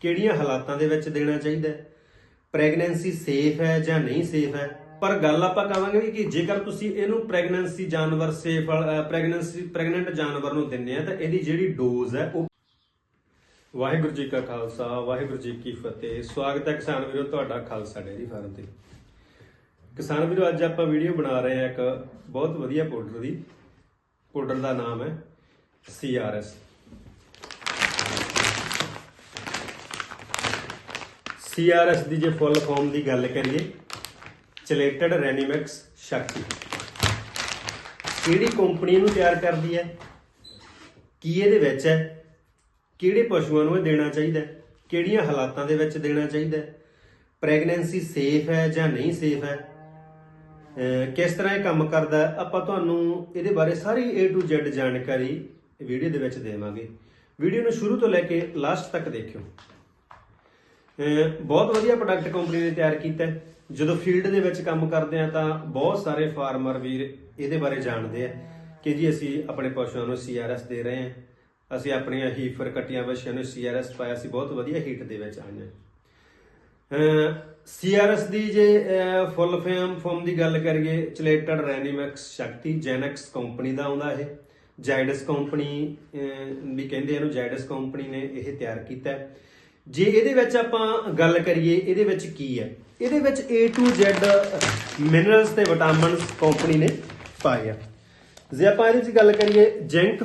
ਕਿਹੜੀਆਂ ਹਾਲਾਤਾਂ ਦੇ ਵਿੱਚ ਦੇਣਾ ਚਾਹੀਦਾ ਹੈ? ਪ੍ਰੈਗਨੈਂਸੀ ਸੇਫ ਹੈ ਜਾਂ ਨਹੀਂ ਸੇਫ ਹੈ? ਪਰ ਗੱਲ ਆਪਾਂ ਕਹਾਂਗੇ ਕਿ ਜੇਕਰ ਤੁਸੀਂ ਇਹਨੂੰ ਪ੍ਰੈਗਨੈਂਸੀ ਜਾਨਵਰ ਸੇਫ ਪ੍ਰੈਗਨੈਂਸੀ ਪ੍ਰੈਗਨੈਂਟ ਜਾਨਵਰ ਨੂੰ ਦਿੰਦੇ ਆ ਤਾਂ ਇਹਦੀ ਜਿਹੜੀ ਡੋਜ਼ ਹੈ ਉਹ ਵਾਹਿਗੁਰੂ ਜੀ ਕਾ ਖਾਲਸਾ, ਵਾਹਿਗੁਰੂ ਜੀ ਕੀ ਫਤਿਹ। ਸਵਾਗਤ ਹੈ ਕਿਸਾਨ ਵੀਰੋ, ਤੁਹਾਡਾ ਖਾਲਸਾ ਡੇਅਰੀ ਫਾਰਮ ਤੇ। ਕਿਸਾਨ ਵੀਰੋ, ਅੱਜ ਆਪਾਂ ਵੀਡੀਓ ਬਣਾ ਰਹੇ ਹਾਂ ਇੱਕ ਬਹੁਤ ਵਧੀਆ ਪਾਊਡਰ ਦੀ। ਪਾਊਡਰ ਦਾ ਨਾਮ ਹੈ CRS CRS ਦੀ ਜੇ ਫੁੱਲ ਫਾਰਮ ਦੀ ਗੱਲ ਕਰੀਏ ਚਲੇਟਡ ਰੈਨੀਮੈਕਸ ਸ਼ਕਤੀ ਕਿਹੜੀ ਕੰਪਨੀ ਇਹਨੂੰ ਤਿਆਰ ਕਰਦੀ ਹੈ? ਕੀ ਇਹਦੇ ਵਿੱਚ ਹੈ? ਕਿਹੜੇ ਪਸ਼ੂਆਂ ਨੂੰ ਇਹ ਦੇਣਾ ਚਾਹੀਦਾ ਹੈ? ਕਿਹੜੀਆਂ ਹਾਲਾਤਾਂ ਦੇ ਵਿੱਚ ਦੇਣਾ ਚਾਹੀਦਾ ਹੈ? ਪ੍ਰੈਗਨੈਂਸੀ ਸੇਫ ਹੈ ਜਾਂ ਨਹੀਂ ਸੇਫ ਹੈ? ਕਿਸ ਤਰ੍ਹਾਂ ਇਹ ਕੰਮ ਕਰਦਾ ਆਪਾਂ ਤੁਹਾਨੂੰ ਇਹਦੇ ਬਾਰੇ ਸਾਰੀ A to Z ਜਾਣਕਾਰੀ ਵੀਡੀਓ ਦੇ ਵਿੱਚ ਦੇਵਾਂਗੇ। ਵੀਡੀਓ ਨੂੰ ਸ਼ੁਰੂ ਤੋਂ ਲੈ ਕੇ ਲਾਸਟ ਤੱਕ ਦੇਖਿਓ। ਬਹੁਤ ਵਧੀਆ ਪ੍ਰੋਡਕਟ ਕੰਪਨੀ ਨੇ ਤਿਆਰ ਕੀਤਾ ਹੈ। ਜਦੋਂ ਫੀਲਡ ਦੇ ਵਿੱਚ ਕੰਮ ਕਰਦੇ ਆ ਤਾਂ ਬਹੁਤ ਸਾਰੇ ਫਾਰਮਰ ਵੀਰ ਇਹਦੇ ਬਾਰੇ ਜਾਣਦੇ ਆ ਕਿ ਜੀ ਅਸੀਂ ਆਪਣੇ ਪਸ਼ੂਆਂ ਨੂੰ ਸੀਆਰਐਸ ਦੇ ਰਹੇ ਹਾਂ। ਅਸੀਂ ਆਪਣੀਆਂ ਹੀਫਰ ਕੱਟੀਆਂ ਬੱਚਿਆਂ ਨੂੰ ਸੀਆਰਐਸ ਪਾਇਆ ਸੀ ਬਹੁਤ ਵਧੀਆ ਹੀਟ ਦੇ ਵਿੱਚ ਆਈਆਂ ਸੀਆਰਐਸ ਦੀ ਜੇ ਫੁੱਲ ਫੇਮ ਫਾਰਮ ਦੀ ਗੱਲ ਕਰੀਏ, ਚਲੇਟਡ ਰੈਨੀਮੈਕਸ ਸ਼ਕਤੀ ਜੈਨੈਕਸ ਕੰਪਨੀ ਦਾ ਆਉਂਦਾ ਇਹ। ਜਾਇਡਸ ਕੰਪਨੀ ਵੀ ਕਹਿੰਦੇ ਇਹਨੂੰ ਜਾਇਡਸ ਕੰਪਨੀ ਨੇ ਇਹ ਤਿਆਰ ਕੀਤਾ ਹੈ। ਜੇ ਇਹਦੇ ਵਿੱਚ ਆਪਾਂ ਗੱਲ ਕਰੀਏ, ਇਹਦੇ ਵਿੱਚ ਕੀ ਹੈ? ਇਹਦੇ ਵਿੱਚ A to Z ਮਿਨਰਲਸ ਤੇ ਵਿਟਾਮਿਨਸ ਕੰਪਨੀ ਨੇ ਪਾਏ ਆ। ਜੇ ਆਪਾਂ ਇਹਦੇ ਵਿੱਚ ਗੱਲ ਕਰੀਏ ਜ਼ਿੰਕ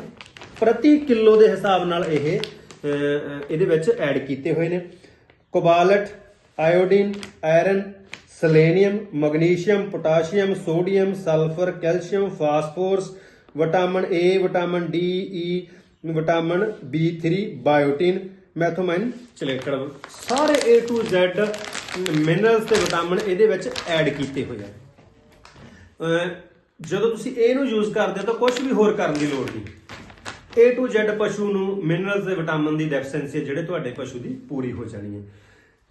ਪ੍ਰਤੀ ਕਿਲੋ ਦੇ ਹਿਸਾਬ ਨਾਲ ਇਹ ਇਹਦੇ ਵਿੱਚ ਐਡ ਕੀਤੇ ਹੋਏ ਨੇ। Cobalt iodine iron selenium magnesium potassium sodium sulphur calcium phosphorus vitamin A vitamin D E vitamin B3 biotin methionine chelated ਸਾਰੇ A to Z ਮਿਨਰਲਸ ਤੇ ਵਿਟਾਮਿਨ ਇਹਦੇ ਵਿੱਚ ਐਡ ਕੀਤੇ ਹੋਏ ਆ। ਜਦੋਂ ਤੁਸੀਂ ਇਹਨੂੰ ਯੂਜ਼ ਕਰਦੇ ਹੋ ਤਾਂ ਕੁਝ ਵੀ ਹੋਰ ਕਰਨ ਦੀ ਲੋੜ ਨਹੀਂ। A to Z ਪਸ਼ੂ ਨੂੰ ਮਿਨਰਲਸ ਤੇ ਵਿਟਾਮਿਨ ਦੀ ਡੈਫੀਸ਼ੀਐਂਸੀ ਜਿਹੜੇ ਤੁਹਾਡੇ ਪਸ਼ੂ ਦੀ ਪੂਰੀ ਹੋ ਜਾਣੀ ਹੈ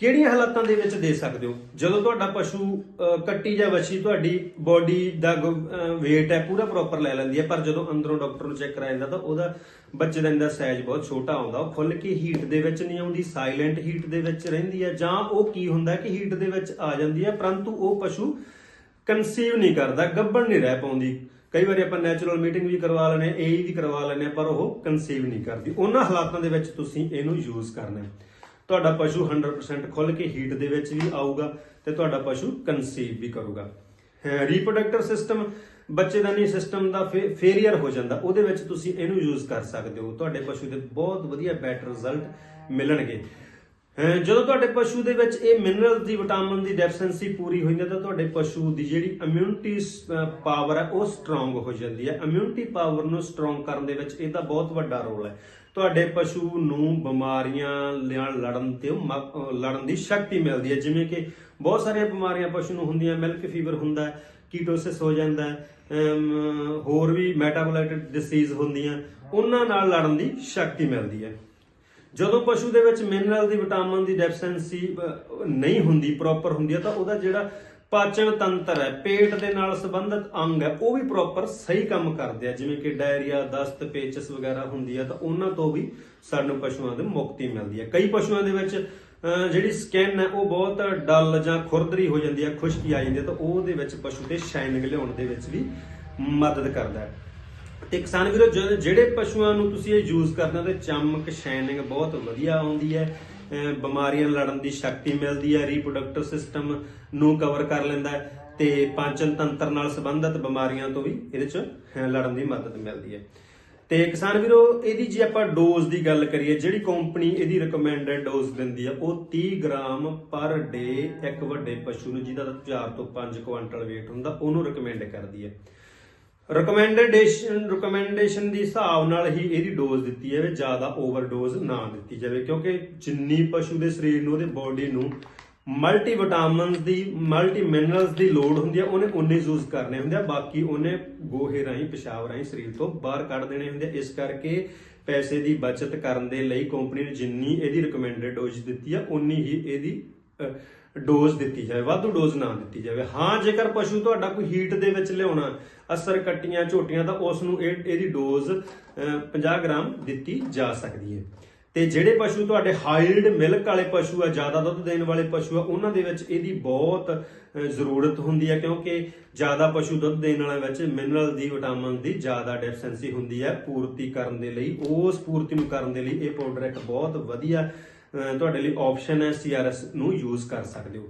ਕਿਹੜੀਆਂ ਹਾਲਾਤਾਂ ਦੇ ਵਿੱਚ ਦੇ ਸਕਦੇ ਹੋ? ਜਦੋਂ ਤੁਹਾਡਾ ਪਸ਼ੂ ਕੱਟੀ ਜਾਂ ਵੱਛੀ ਤੁਹਾਡੀ ਬਾਡੀ ਦਾ weight ਹੈ, ਪੂਰਾ ਪ੍ਰੋਪਰ ਲੈ ਲੈਂਦੀ ਹੈ, ਪਰ ਜਦੋਂ ਅੰਦਰੋਂ ਡਾਕਟਰ ਨੂੰ ਚੈੱਕ ਕਰਾਇਆ ਜਾਂਦਾ ਤਾਂ ਉਹਦਾ ਬੱਚੇ ਦਾ ਇਹਦਾ ਸਾਈਜ਼ ਬਹੁਤ ਛੋਟਾ ਆਉਂਦਾ, ਉਹ ਖੁੱਲ ਕੇ ਹੀਟ ਦੇ ਵਿੱਚ ਨਹੀਂ ਆਉਂਦੀ ਸਾਇਲੈਂਟ ਹੀਟ ਦੇ ਵਿੱਚ ਰਹਿੰਦੀ ਹੈ, ਜਾਂ ਉਹ ਕੀ ਹੁੰਦਾ ਕਿ ਹੀਟ ਦੇ ਵਿੱਚ ਆ ਜਾਂਦੀ ਹੈ, ਪਰੰਤੂ ਉਹ ਪਸ਼ੂ ਕਨਸੀਵ ਨਹੀਂ ਕਰਦਾ ਗੱਭਣ ਨਹੀਂ ਰਹਿ ਪਾਉਂਦੀ। ਕਈ ਵਾਰੀ ਆਪਾਂ ਨੈਚੁਰਲ ਮੀਟਿੰਗ ਵੀ ਕਰਵਾ ਲੈਨੇ ਏਈ ਵੀ ਕਰਵਾ ਲੈਨੇ ਪਰ ਉਹ ਕਨਸੀਵ ਨਹੀਂ ਕਰਦੀ। ਉਹਨਾਂ ਹਾਲਾਤਾਂ ਦੇ ਵਿੱਚ ਤੁਸੀਂ ਇਹਨੂੰ ਯੂਜ਼ ਕਰਨਾ ਹੈ। ਤੁਹਾਡਾ ਪਸ਼ੂ 100% ਖੁੱਲ ਕੇ ਹੀਟ ਦੇ ਵਿੱਚ ਵੀ ਆਊਗਾ ਤੇ ਤੁਹਾਡਾ ਪਸ਼ੂ ਕਨਸੀਵ ਵੀ ਕਰੂਗਾ। ਰੀਪਰੋਡਕਟਿਵ ਸਿਸਟਮ ਬੱਚੇਦਾਨੀ ਸਿਸਟਮ ਦਾ ਫੇਲਿਅਰ ਹੋ ਜਾਂਦਾ। ਉਹਦੇ ਵਿੱਚ ਤੁਸੀਂ ਇਹਨੂੰ ਯੂਜ਼ ਕਰ ਸਕਦੇ ਹੋ। ਤੁਹਾਡੇ ਪਸ਼ੂ ਦੇ ਬਹੁਤ ਵਧੀਆ ਬੈਟਰ ਰਿਜ਼ਲਟ ਮਿਲਣਗੇ। ਜਦੋਂ ਤੁਹਾਡੇ ਪਸ਼ੂ ਦੇ ਵਿੱਚ ਇਹ ਮਿਨਰਲ ਦੀ ਵਿਟਾਮਿਨ ਦੀ ਡੈਫੀਸ਼ੀਐਂਸੀ ਪੂਰੀ ਹੋਈ ਜਾਂਦੀ ਹੈ, ਤਾਂ ਤੁਹਾਡੇ ਪਸ਼ੂ ਦੀ ਜਿਹੜੀ ਇਮਿਊਨਿਟੀ ਪਾਵਰ ਹੈ, ਉਹ ਸਟਰੋਂਗ ਹੋ ਜਾਂਦੀ ਹੈ। ਇਮਿਊਨਿਟੀ ਪਾਵਰ ਨੂੰ ਸਟਰੋਂਗ ਕਰਨ ਦੇ ਵਿੱਚ ਇਹਦਾ ਬਹੁਤ ਵੱਡਾ ਰੋਲ ਹੈ। ਤੁਹਾਡੇ ਪਸ਼ੂ ਨੂੰ ਬਿਮਾਰੀਆਂ ਨਾਲ ਲੜਨ ਤੇ ਮ- ਲੜਨ ਦੀ ਸ਼ਕਤੀ ਮਿਲਦੀ ਹੈ। ਜਿਵੇਂ ਕਿ ਬਹੁਤ ਸਾਰੀਆਂ ਬਿਮਾਰੀਆਂ ਪਸ਼ੂ ਨੂੰ ਹੁੰਦੀਆਂ ਮਿਲਕ ਫੀਵਰ ਹੁੰਦਾ ਹੈ ਕੀਟੋਸਿਸ ਹੋ ਜਾਂਦਾ ਹੈ ਹੋਰ ਵੀ ਮੈਟਾਬੋਲਾਈਟ ਡਿਸੀਜ਼ ਹੁੰਦੀਆਂ, ਉਹਨਾਂ ਨਾਲ ਲੜਨ ਦੀ ਸ਼ਕਤੀ ਮਿਲਦੀ ਹੈ। ਜਦੋਂ ਪਸ਼ੂ ਦੇ ਵਿੱਚ ਮਿਨਰਲ ਦੀ ਵਿਟਾਮਿਨ ਦੀ ਡੈਫੀਸ਼ੀਐਂਸੀ ਨਹੀਂ ਹੁੰਦੀ ਪ੍ਰੋਪਰ ਹੁੰਦੀ ਹੈ, ਤਾਂ ਉਹਦਾ ਜਿਹੜਾ ਪਾਚਨ ਤੰਤਰ ਹੈ, ਪੇਟ ਦੇ ਨਾਲ ਸੰਬੰਧਿਤ ਅੰਗ ਹੈ, ਉਹ ਵੀ ਪ੍ਰੋਪਰ ਸਹੀ ਕੰਮ ਕਰਦੇ ਆ। ਜਿਵੇਂ ਕਿ ਡਾਇਰੀਆ ਦਸਤ ਪੇਚਸ ਵਗੈਰਾ ਹੁੰਦੀ ਹੈ, ਤਾਂ ਉਹਨਾਂ ਤੋਂ ਵੀ ਸਾਨੂੰ ਪਸ਼ੂਆਂ ਦੇ ਮੁਕਤੀ ਮਿਲਦੀ ਹੈ। ਕਈ ਪਸ਼ੂਆਂ ਦੇ ਵਿੱਚ ਜਿਹੜੀ ਸਕਿਨ ਹੈ, ਉਹ ਬਹੁਤ ਡਲ ਜਾਂ ਖੁਰਦਰੀ ਹੋ ਜਾਂਦੀ ਹੈ, ਖੁਸ਼ਕੀ ਆ ਜਾਂਦੀ ਹੈ, ਤਾਂ ਉਹਦੇ ਵਿੱਚ ਪਸ਼ੂ ਤੇ ਸ਼ਾਈਨਿੰਗ ਲਿਆਉਣ ਦੇ ਵਿੱਚ ਵੀ ਮਦਦ ਕਰਦਾ ਹੈ। ਤੇ ਕਿਸਾਨ ਵੀਰੋ ਜਿਹੜੇ ਪਸ਼ੂਆਂ ਨੂੰ ਤੁਸੀਂ ਇਹ ਯੂਜ਼ ਕਰਨਾ ਤੇ ਚਮਕ ਸ਼ਾਈਨਿੰਗ ਬਹੁਤ ਵਧੀਆ ਆਉਂਦੀ ਹੈ। ਬਿਮਾਰੀਆਂ ਲੜਨ ਦੀ ਸ਼ਕਤੀ ਮਿਲਦੀ ਹੈ ਰੀਪਰੋਡਕਟਿਵ ਸਿਸਟਮ ਨੂੰ ਕਵਰ ਕਰ ਲੈਂਦਾ ਤੇ ਪਾਚਨ ਤੰਤਰ ਨਾਲ ਸੰਬੰਧਿਤ ਬਿਮਾਰੀਆਂ ਤੋਂ ਵੀ ਇਹਦੇ ਚ ਲੜਨ ਦੀ ਮਦਦ ਮਿਲਦੀ ਹੈ। ਤੇ ਕਿਸਾਨ ਵੀਰੋ, ਇਹਦੀ ਜੇ ਆਪਾਂ ਡੋਜ਼ ਦੀ ਗੱਲ ਕਰੀਏ, ਜਿਹੜੀ ਕੰਪਨੀ ਇਹਦੀ ਰეკਮੈਂਡਡ ਡੋਜ਼ ਦਿੰਦੀ ਆ ਉਹ 30 ਗ੍ਰਾਮ ਪਰ ਡੇ ਇੱਕ ਵੱਡੇ ਪਸ਼ੂ ਨੂੰ, ਜਿਹਦਾ 4 ਤੋਂ 5 ਕੁਇੰਟਲ weight ਹੁੰਦਾ, ਉਹਨੂੰ ਰეკਮੈਂਡ ਕਰਦੀ ਹੈ। ਰეკਮੈਂਡੇਸ਼ਨ ਰਿਕਮੈਂਡੇਸ਼ਨ ਦੀ ਹਿਸਾਬ ਨਾਲ ਹੀ ਇਹਦੀ ਡੋਜ਼ ਦਿੱਤੀ ਜਾਵੇ, ਜ਼ਿਆਦਾ ਓਵਰਡੋਜ਼ ਨਾ ਦਿੱਤੀ ਜਾਵੇ, ਕਿਉਂਕਿ ਜਿੰਨੀ ਪਸ਼ੂ ਦੇ ਸਰੀਰ ਨੂੰ, ਉਹਦੇ ਬਾਡੀ ਨੂੰ ਮਲਟੀ ਵਿਟਾਮਿਨਸ ਦੀ ਮਲਟੀ ਮਿਨਰਲਸ ਦੀ ਲੋੜ ਹੁੰਦੀ ਹੈ ਉਹਨੇ ਉਨੇ ਯੂਜ਼ ਕਰਨੇ ਹੁੰਦੇ ਆ, ਬਾਕੀ ਉਹਨੇ ਗੋਹੇ ਰਾਹੀਂ, ਪਿਸ਼ਾਬ ਰਾਹੀਂ ਸਰੀਰ ਤੋਂ ਬਾਹਰ ਕੱਢ ਦੇਣੇ ਹੁੰਦੇ ਇਸ ਕਰਕੇ ਪੈਸੇ ਦੀ ਬਚਤ ਕਰਨ ਦੇ ਲਈ ਕੰਪਨੀ ਨੇ ਜਿੰਨੀ ਇਹਦੀ ਰეკਮੈਂਡਡ ਡੋਜ਼ ਦਿੱਤੀ ਆ ਉਨੀ ਹੀ ਇਹਦੀ ਡੋਜ਼ ਦਿੱਤੀ ਜਾਵੇ ਵਾਧੂ ਡੋਜ਼ ਨਾ ਦਿੱਤੀ ਜਾਵੇ। ਹਾਂ ਜੇਕਰ ਪਸ਼ੂ ਤੁਹਾਡਾ ਕੋਈ ਹੀਟ ਦੇ ਵਿੱਚ ਲਿਆਉਣਾ ਅਸਰ ਕੱਟੀਆਂ ਝੋਟੀਆਂ ਤਾਂ ਉਸ ਨੂੰ ਇਹ- ਇਹਦੀ ਡੋਜ਼ ਅਹ, 50 ਗ੍ਰਾਮ ਦਿੱਤੀ ਜਾ ਸਕਦੀ ਹੈ। ਤੇ ਜਿਹੜੇ ਪਸ਼ੂ ਤੁਹਾਡੇ ਹਾਈਲਡ ਮਿਲਕ ਵਾਲੇ ਪਸ਼ੂ ਆ ਜ਼ਿਆਦਾ ਦੁੱਧ ਦੇਣ ਵਾਲੇ ਪਸ਼ੂ ਆ ਉਹਨਾਂ ਦੇ ਵਿੱਚ ਇਹਦੀ ਬਹੁਤ ਜ਼ਰੂਰਤ ਹੁੰਦੀ ਹੈ ਕਿਉਂਕਿ ਜ਼ਿਆਦਾ ਪਸ਼ੂ ਦੁੱਧ ਦੇਣ ਵਾਲਿਆਂ ਵਿੱਚ ਮਿਨਰਲ ਦੀ ਵਿਟਾਮਿਨ ਦੀ ਜ਼ਿਆਦਾ ਡੈਫੀਸ਼ੈਂਸੀ ਹੁੰਦੀ ਹੈ। ਪੂਰਤੀ ਕਰਨ ਦੇ ਲਈ ਉਸ ਪੂਰਤੀ ਨੂੰ ਕਰਨ ਦੇ ਲਈ ਇਹ ਪਾਊਡਰ ਇੱਕ ਬਹੁਤ ਵਧੀਆ ਤੁਹਾਡੇ ਲਈ ਆਪਸ਼ਨ ਹੈ ਸੀਆਰਐਸ ਨੂੰ ਯੂਜ਼ ਕਰ ਸਕਦੇ ਹੋ।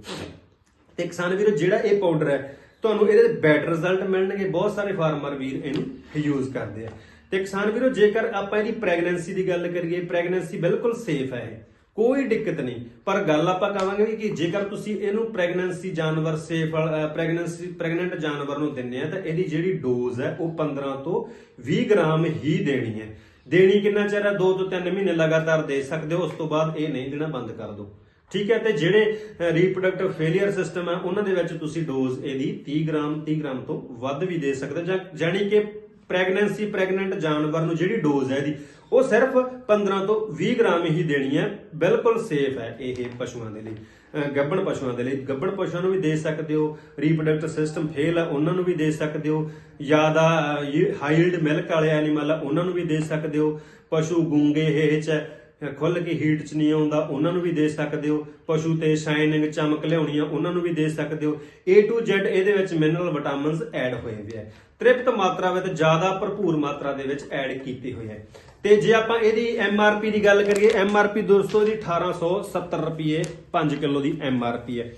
ਤੇ ਕਿਸਾਨ ਵੀਰੋ, ਜਿਹੜਾ ਇਹ ਪਾਊਡਰ ਹੈ, ਤੁਹਾਨੂੰ ਇਹਦੇ ਬੈਟਰ ਰਿਜ਼ਲਟ ਮਿਲਣਗੇ। ਬਹੁਤ ਸਾਰੇ ਫਾਰਮਰ ਵੀਰ ਇਹਨੂੰ ਯੂਜ਼ ਕਰਦੇ ਆ। ਤੇ ਕਿਸਾਨ ਵੀਰੋ, ਜੇਕਰ ਆਪਾਂ ਇਹਦੀ ਪ੍ਰੈਗਨੈਂਸੀ ਦੀ ਗੱਲ ਕਰੀਏ ਪ੍ਰੈਗਨੈਂਸੀ ਬਿਲਕੁਲ ਸੇਫ ਹੈ ਇਹ। ਕੋਈ ਦਿੱਕਤ ਨਹੀਂ। ਪਰ ਗੱਲ ਆਪਾਂ ਕਹਾਂਗੇ ਕਿ ਜੇਕਰ ਤੁਸੀਂ ਇਹਨੂੰ ਪ੍ਰੈਗਨੈਂਸੀ ਜਾਨਵਰ ਸੇਫ ਪ੍ਰੈਗਨੈਂਸੀ ਪ੍ਰੈਗਨੈਂਟ ਜਾਨਵਰ ਨੂੰ ਦਿੰਨੇ ਆ, ਤਾਂ ਇਹਦੀ ਜਿਹੜੀ ਡੋਜ਼ ਹੈ ਉਹ 15 ਤੋਂ 20 ਗ੍ਰਾਮ ਹੀ ਦੇਣੀ ਹੈ। ਦੇਣੀ ਕਿੰਨਾ ਚਿਰ ਹੈ? 2 ਤੋਂ 3 ਮਹੀਨੇ ਲਗਾਤਾਰ ਦੇ ਸਕਦੇ ਹੋ, ਉਸ ਤੋਂ ਬਾਅਦ ਇਹ ਨਹੀਂ ਦੇਣਾ, ਬੰਦ ਕਰ ਦਿਓ। ਠੀਕ ਹੈ, ਤੇ ਜਿਹੜੇ ਰੀਪਰੋਡਕਟਿਵ ਫੇਲਿਅਰ ਸਿਸਟਮ ਹੈ, ਉਹਨਾਂ ਦੇ ਵਿੱਚ ਤੁਸੀਂ ਡੋਜ਼ ਇਹਦੀ 30 ਗ੍ਰਾਮ 30 ਗ੍ਰਾਮ ਤੋਂ ਵੱਧ ਵੀ ਦੇ ਸਕਦੇ ਹੋ ਜਾਂ ਜਾਣੀ ਕਿ ਪ੍ਰੈਗਨੈਂਸੀ ਪ੍ਰੈਗਨੈਂਟ ਜਾਨਵਰ ਨੂੰ ਜਿਹੜੀ ਡੋਜ਼ ਹੈ ਇਹਦੀ, ਉਹ ਸਿਰਫ 15 ਤੋਂ 20 ਗ੍ਰਾਮ ਹੀ ਦੇਣੀ ਹੈ। ਬਿਲਕੁਲ ਸੇਫ ਹੈ ਇਹ ਪਸ਼ੂਆਂ ਦੇ ਲਈ। ਅਹ ਗੱਭਣ ਪਸ਼ੂਆਂ ਦੇ ਲਈ। ਗੱਭਣ ਪਸ਼ੂਆਂ ਨੂੰ ਵੀ ਦੇ ਸਕਦੇ ਹੋ। ਰੀਪਰੋਡਕਟਿਵ ਸਿਸਟਮ ਫੇਲ ਹੈ, ਉਹਨਾਂ ਨੂੰ ਵੀ ਦੇ ਸਕਦੇ ਹੋ। ਜ਼ਿਆਦਾ ਹਾਈਲਡ ਮਿਲਕ ਵਾਲੇ ਐਨੀਮਲ ਆ ਉਹਨਾਂ ਨੂੰ ਵੀ ਦੇ ਸਕਦੇ ਹੋ। ਪਸ਼ੂ ਗੁੰਗੇ ਹੇਚ ਹੈ। ਖੁੱਲ ਕੇ ਹੀਟ ਚ ਨਹੀਂ ਆਉਂਦਾ, ਉਹਨਾਂ ਨੂੰ ਵੀ ਦੇ ਸਕਦੇ ਹੋ। ਪਸ਼ੂ ਤੇ ਸ਼ਾਈਨਿੰਗ ਚਮਕ ਲਿਆਉਣੀ ਆ ਉਹਨਾਂ ਨੂੰ ਵੀ ਦੇ ਸਕਦੇ ਹੋ। A to Z ਇਹਦੇ ਵਿੱਚ ਮਿਨਰਲ ਵਿਟਾਮਿਨਸ ਐਡ ਹੋਏ ਹੋਏ ਆ। ਤ੍ਰਿਪਤ ਮਾਤਰਾ ਵਿੱਚ ਜ਼ਿਆਦਾ ਭਰਪੂਰ ਮਾਤਰਾ ਦੇ ਵਿੱਚ ਐਡ ਕੀਤੇ ਹੋਏ ਆ ਤੇ ਜੇ ਆਪਾਂ ਇਹਦੀ MRP ਦੀ ਗੱਲ ਕਰੀਏ MRP ਦੋਸਤੋ ਦੀ 1870 ਰੁਪਏ 5 ਕਿਲੋ ਦੀ MRP ਹੈ।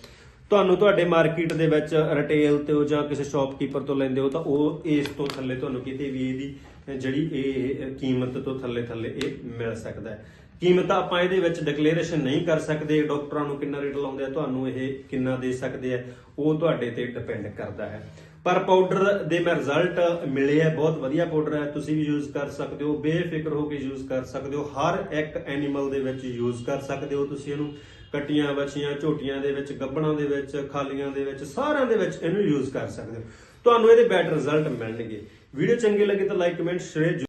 ਤੁਹਾਨੂੰ ਤੁਹਾਡੇ ਮਾਰਕੀਟ ਦੇ ਵਿੱਚ ਰਿਟੇਲ ਤੇ ਜਾਂ ਕਿਸੇ ਸ਼ਾਪਕੀਪਰ ਤੋਂ ਲੈਂਦੇ ਹੋ ਤਾਂ ਉਹ ਇਸ ਤੋਂ ਥੱਲੇ ਤੁਹਾਨੂੰ ਕਿਤੇ ਵੀ ਇਹਦੀ ਜਿਹੜੀ ਇਹ ਕੀਮਤ ਤੋਂ ਥੱਲੇ ਥੱਲੇ ਇਹ ਮਿਲ ਸਕਦਾ ਹੈ। ਕੀਮਤ ਆਪਾਂ ਇਹਦੇ ਵਿੱਚ ਡਿਕਲੇਰੇਸ਼ਨ ਨਹੀਂ ਕਰ ਸਕਦੇ, ਡਾਕਟਰਾਂ ਨੂੰ ਕਿੰਨਾ ਰੇਟ ਲਾਉਂਦੇ ਆ, ਤੁਹਾਨੂੰ ਇਹ ਕਿੰਨਾ ਦੇ ਸਕਦੇ ਆ, ਉਹ ਤੁਹਾਡੇ ਤੇ ਡਿਪੈਂਡ ਕਰਦਾ ਹੈ। ਪਰ ਪਾਊਡਰ ਦੇ ਮੈਂ ਰਿਜ਼ਲਟ ਮਿਲੇ ਆ, ਬਹੁਤ ਵਧੀਆ ਪਾਊਡਰ ਹੈ ਤੁਸੀਂ ਵੀ ਯੂਜ਼ ਕਰ ਸਕਦੇ ਹੋ, ਬੇਫਿਕਰ ਹੋ ਕੇ ਯੂਜ਼ ਕਰ ਸਕਦੇ ਹੋ, ਹਰ ਇੱਕ ਐਨੀਮਲ ਦੇ ਵਿੱਚ ਯੂਜ਼ ਕਰ ਸਕਦੇ ਹੋ ਤੁਸੀਂ ਇਹਨੂੰ। ਕੱਟੀਆਂ ਬੱਚੀਆਂ ਝੋਟੀਆਂ ਦੇ ਵਿੱਚ, ਗੱਬਣਾਂ ਦੇ ਵਿੱਚ, ਖਾਲੀਆਂ ਦੇ ਵਿੱਚ, ਸਾਰਿਆਂ ਦੇ ਵਿੱਚ ਇਹਨੂੰ ਯੂਜ਼ ਕਰ ਸਕਦੇ ਹੋ। ਤੁਹਾਨੂੰ ਇਹਦੇ ਬੈਟਰ ਰਿਜ਼ਲਟ ਮਿਲਣਗੇ। ਵੀਡੀਓ ਚੰਗੀ ਲੱਗੇ ਤਾਂ ਲਾਈਕ ਕਮੈਂਟ ਸ਼ੇਅਰ